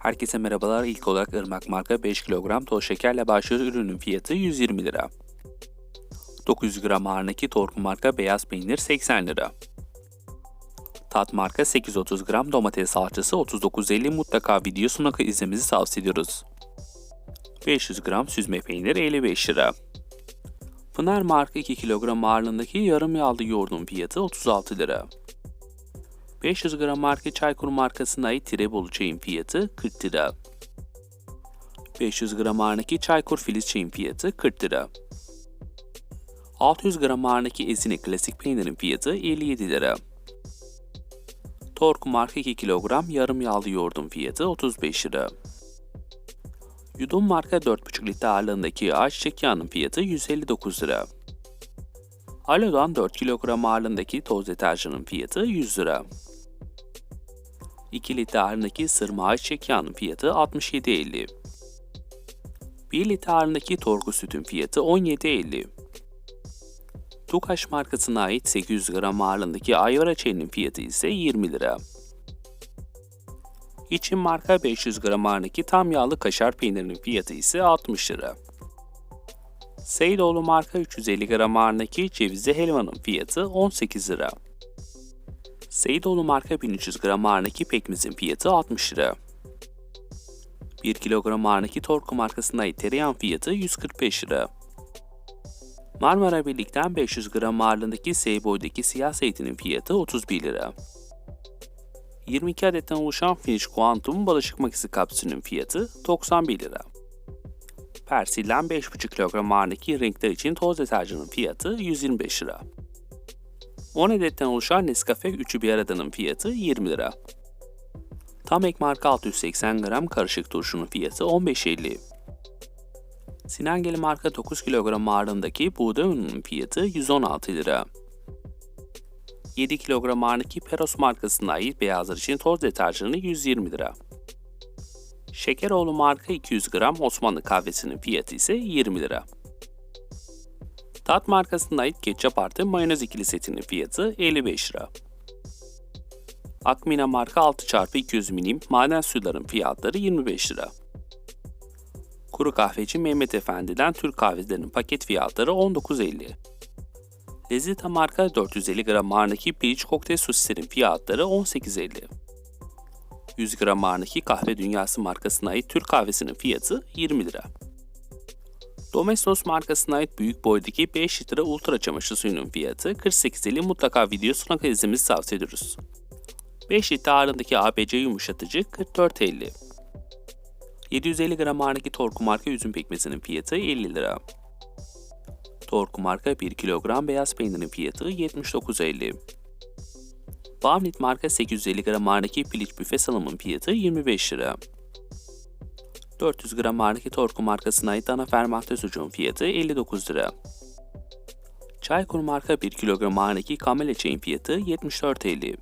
Herkese merhabalar. İlk olarak Irmak marka 5 kilogram toz şekerle başlıyor. Ürünün fiyatı 120 lira. 900 gram ağırındaki Torku marka beyaz peynir 80 lira. Tat marka 830 gram domates salçası 39.50 mutlaka video kadar izlemenizi tavsiye ediyoruz. 500 gram süzme peynir 55 lira. Pınar marka 2 kilogram ağırlığındaki yarım yağlı yoğurdun fiyatı 36 lira. 500 gram marka Çaykur markasına ait Tirebolu çayın fiyatı 40 lira. 500 gram ağırlığındaki Çaykur Filiz çayın fiyatı 40 lira. 600 gram ağırlığındaki Ezine klasik peynirin fiyatı 57 lira. Torku marka 2 kilogram yarım yağlı yoğurdun fiyatı 35 lira. Yudum marka 4,5 litre ağırlığındaki ayçiçek yağının fiyatı 159 lira. Alo'dan 4 kilogram ağırlığındaki toz deterjanın fiyatı 100 lira. 2 litre ağırlığındaki sırma ayçiçek yağının fiyatı 67.50. 1 litre ağırlığındaki torku sütün fiyatı 17.50. Tukaş markasına ait 800 gram ağırlığındaki ayvara çayının fiyatı ise 20 lira. İçin marka 500 gram ağırlığındaki tam yağlı kaşar peynirinin fiyatı ise 60 lira. Seydoğlu marka 350 gram ağırlığındaki cevizli helvanın fiyatı 18 lira. Seydoğlu marka 1300 gram ağırlığındaki pekmezin fiyatı 60 lira. 1 kilogram ağırlığındaki Torku markasına ait tereyağın fiyatı 145 lira. Marmara Birlik'ten 500 gram ağırlığındaki Seyboy'daki siyah zeytinin fiyatı 31 lira. 22 adetten oluşan Finish Quantum bulaşık makinesi kapsülünün fiyatı 91 lira. Persil'den 5,5 kilogram ağırlığındaki renkler için toz deterjanın fiyatı 125 lira. 10 adetten oluşan Nescafe 3'ü bir aradanın fiyatı 20 lira. Tam ek marka 680 gram karışık turşunun fiyatı 15.50. Sinangeli marka 9 kilogram ağırlığındaki buğday ununun fiyatı 116 lira. 7 kilogram ağırlığındaki Peros markasına ait beyazlar için toz deterjanı 120 lira. Şekeroğlu marka 200 gram Osmanlı kahvesinin fiyatı ise 20 lira. Tat markasına ait ketçap artı mayonez ikili setinin fiyatı 55 lira. Akmina marka 6x200 milim maden suların fiyatları 25 lira. Kuru kahveci Mehmet Efendi'den Türk kahvelerinin paket fiyatları 19.50. Lezita marka 450 gram ağırlığındaki piliç kokteyl sosislerin fiyatları 18.50. 100 gram ağırlığındaki kahve dünyası markasına ait Türk kahvesinin fiyatı 20 lira. Domestos markasına ait büyük boydaki 5 litre ultra çamaşır suyunun fiyatı 48.50 mutlaka videosuna izlemenizi tavsiye ediyoruz. 5 litre ağırlığındaki ABC yumuşatıcı 44.50. 750 gram ağırlığındaki Torku marka üzüm pekmezinin fiyatı 50 lira. Torku marka 1 kilogram beyaz peynirin fiyatı 79.50. Bamlit marka 850 gram ağırlığındaki piliç büfe salamın fiyatı 25 lira. 400 gram ağırlığındaki Torku markasına ait dana fermante sucuğun fiyatı 59 lira. Çaykur marka 1 kilogram ağırlığındaki kamele çayın fiyatı 74.50.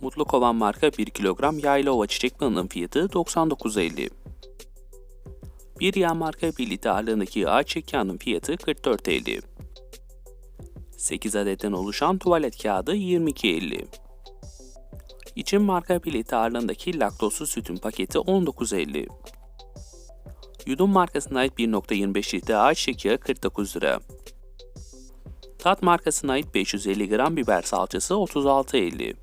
Mutlu Kovan marka 1 kilogram yayla ova çiçek balının fiyatı 99.50. Bir yağ marka 1 litre ağırlığındaki ayçiçek yağının fiyatı 44.50. 8 adetten oluşan tuvalet kağıdı 22.50. İçin marka 1 litre ağırlığındaki laktozsuz sütün paketi 19.50. Yudum markasına ait 1.25 litre ayçiçek yağı 49 lira. Tat markasına ait 550 gram biber salçası 36.50.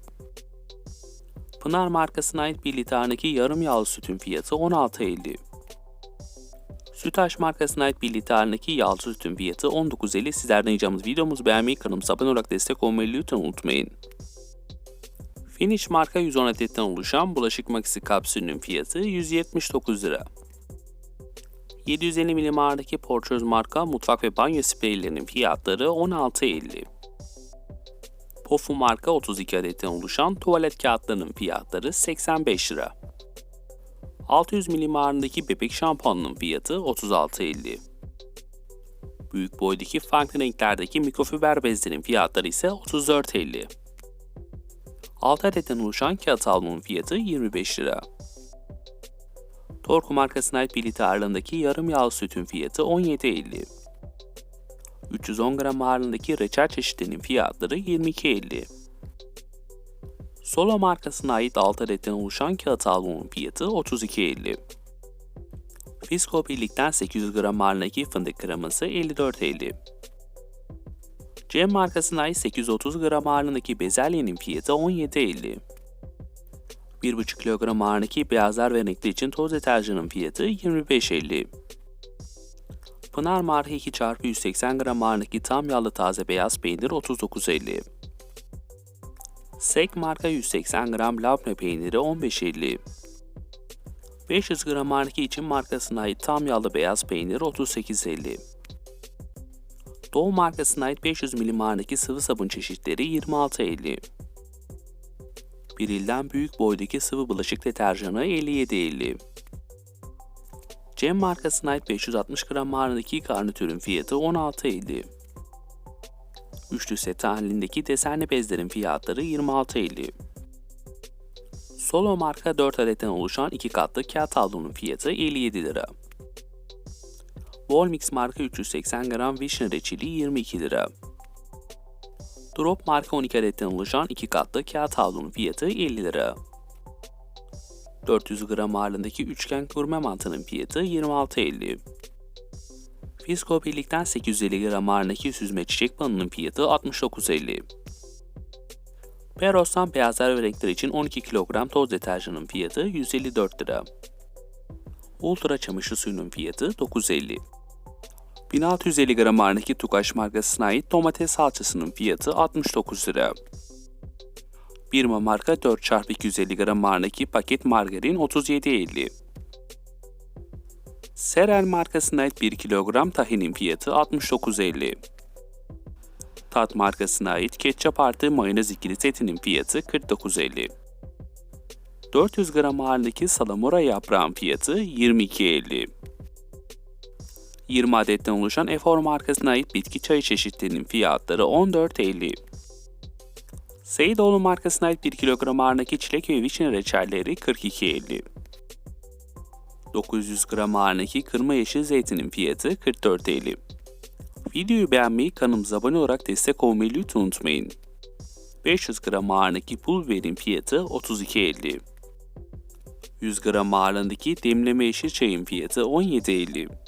Pınar markasına ait 1 litredeki yarım yağlı sütün fiyatı 16.50. Sütaş markasına ait 1 litredeki yağlı sütün fiyatı 19.50. Sizlerden ricamız videomuzu beğenmeyi, kanalımıza abone olarak destek olmayı lütfen unutmayın. Finish marka 110 adetten oluşan bulaşık makinesi kapsülünün fiyatı 179 lira. 750 milim ağırlıktaki Porçöz marka mutfak ve banyo spreylerinin fiyatları 16.50. Pofu marka 32 adetten oluşan tuvalet kağıtlarının fiyatları 85 lira. 600 milim ağırlığındaki bebek şampuanının fiyatı 36.50. Büyük boydaki farklı renklerdeki mikrofiber bezlerin fiyatları ise 34.50. 6 adetten oluşan kağıt havlunun fiyatı 25 lira. Torku markasına ait 1 litre ağırlığındaki yarım yağlı sütün fiyatı 17.50. 310 gram ağırlığındaki reçel çeşitlerinin fiyatları 22.50. Solo markasına ait 6 adetten oluşan kağıt havlunun fiyatı 32.50. Fisko birlikten 800 gram ağırlığındaki fındık kreması 54.50. Cem markasına ait 830 gram ağırlığındaki bezelyenin fiyatı 17.50. 1,5 kilogram ağırlığındaki beyazlar ve renkli için toz deterjanın fiyatı 25.50. Pınar marka 2 x 180 gram ağırlığındaki tam yağlı taze beyaz peynir 39.50. Sek marka 180 gram labne peyniri 15.50. 500 gram ağırlığındaki için markasına ait tam yağlı beyaz peynir 38.50. Doğu markasına ait 500 milim ağırlığındaki sıvı sabun çeşitleri 26.50. Bir ilden büyük boydaki sıvı bulaşık deterjanı 57.50. Cem markasına ait 560 gram ağırlığındaki garnitürün fiyatı 16.50. Üçlü set halindeki desenli bezlerin fiyatları 26.50. Solo marka 4 adetten oluşan 2 katlı kağıt havlunun fiyatı 57 lira. Volmix marka 380 gram vişne reçeli 22 lira. Drop marka 12 adetten oluşan 2 katlı kağıt havlunun fiyatı 50 lira. 400 gram ağırlığındaki üçgen gurme mantının fiyatı 26.50. Fisko birlikten 850 gram ağırlığındaki süzme çiçek balının fiyatı 69.50. Peros'tan beyazlar ve renkler için 12 kilogram toz deterjanın fiyatı 154 lira. Ultra çamaşır suyunun fiyatı 9.50. 1650 gram ağırlığındaki Tukaş markasına ait domates salçasının fiyatı 69 lira. Birma marka 4x250 gram ağırlığındaki paket margarin 37.50. Serel markasına ait 1 kilogram tahinin fiyatı 69.50. Tat markasına ait ketçap artı mayonez ikili setinin fiyatı 49.50. 400 gram ağırlığındaki salamura yaprağın fiyatı 22.50. 20 adetten oluşan Efor markasına ait bitki çayı çeşitlerinin fiyatları 14.50. Seydoğlu markasına ait 1 kilogram ağırlığındaki çilek ve vişne reçelleri 42.50. 900 gram ağırlığındaki kırma yeşil zeytinin fiyatı 44.50. Videoyu beğenmeyi, kanalımıza abone olarak destek olmayı lütfen unutmayın. 500 gram ağırlığındaki pul biberin fiyatı 32.50. 100 gram ağırlığındaki demleme yeşil çayın fiyatı 17.50.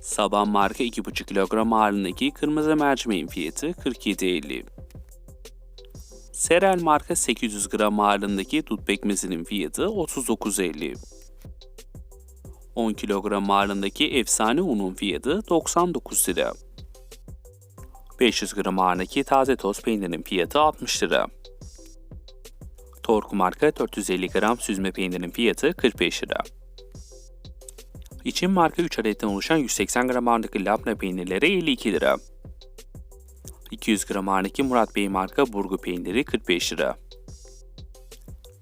Saban marka 2,5 kilogram ağırlığındaki kırmızı mercimeğin fiyatı 47.50. Serel marka 800 gram ağırlığındaki dut pekmezinin fiyatı 39.50. 10 kilogram ağırlığındaki efsane unun fiyatı 99 lira. 500 gram ağırlığındaki taze toz peynirin fiyatı 60 lira. Torku marka 450 gram süzme peynirin fiyatı 45 lira. İçin marka 3 adetten oluşan 180 gram ağırlığındaki labne peynirleri 52 lira. 200 gram ağırlığındaki Murat Bey marka burgu peyniri 45 lira.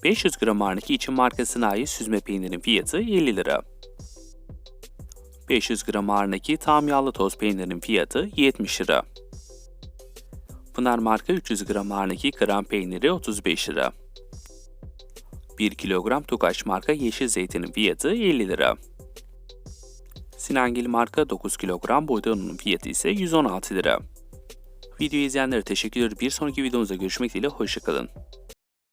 500 gram ağırlığındaki için markasına ait süzme peynirin fiyatı 50 lira. 500 gram ağırlığındaki tam yağlı toz peynirin fiyatı 70 lira. Pınar marka 300 gram ağırlığındaki krem peyniri 35 lira. 1 kilogram Tukaş marka yeşil zeytinin fiyatı 50 lira. Sinangil marka 9 kilogram buğday ununun fiyatı ise 116 lira. Videoyu izleyenlere teşekkür ederim. Bir sonraki videomuzda görüşmek dileğiyle hoşçakalın.